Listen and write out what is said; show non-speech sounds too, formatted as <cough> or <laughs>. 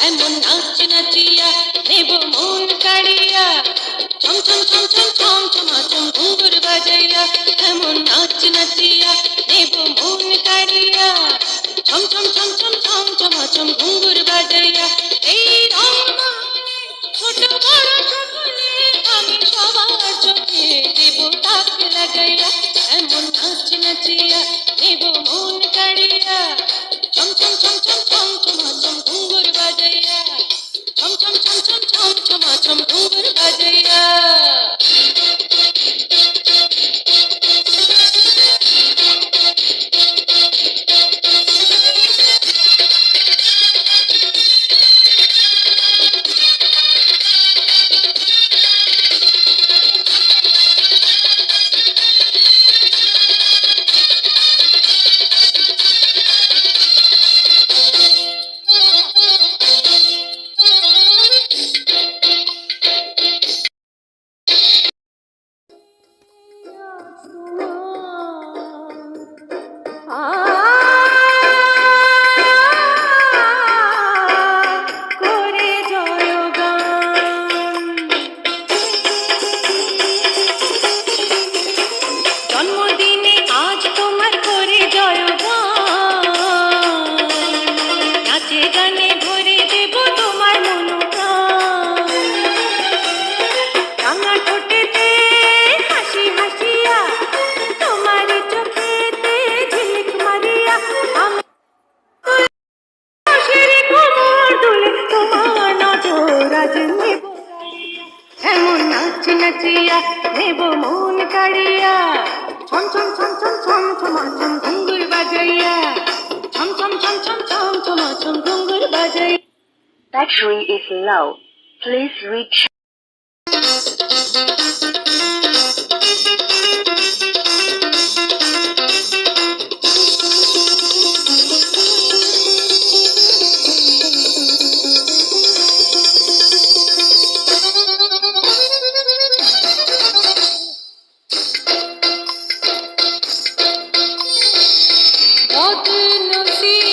এমন নাচ নাচিয়া নেব মন কাড়িয়া চম চম চম চম চম চমাচম ঘুর বাজাইয়া এমন নাচ নাচিয়া নেব মন কাড়িয়া চম চম চম চম চম চমাচম ঘুর বাজাইয়া এই রঙ ছোট বড় সকলে আমি সবার চোখে দেব তাকে লাগাইয়া এমন নাচ নাচিয়া ছম ছম ছম ছম ah. <laughs> নাচ নাচিয়া নেব মন কাড়িয়া ছম ছম ছম ছম ছম ছম ছম Ghungur বাজাইয়া ছম ছম ছম ছম ছম ছম ছম Ghungur বাজাইয়া Battery is low. Please reach see.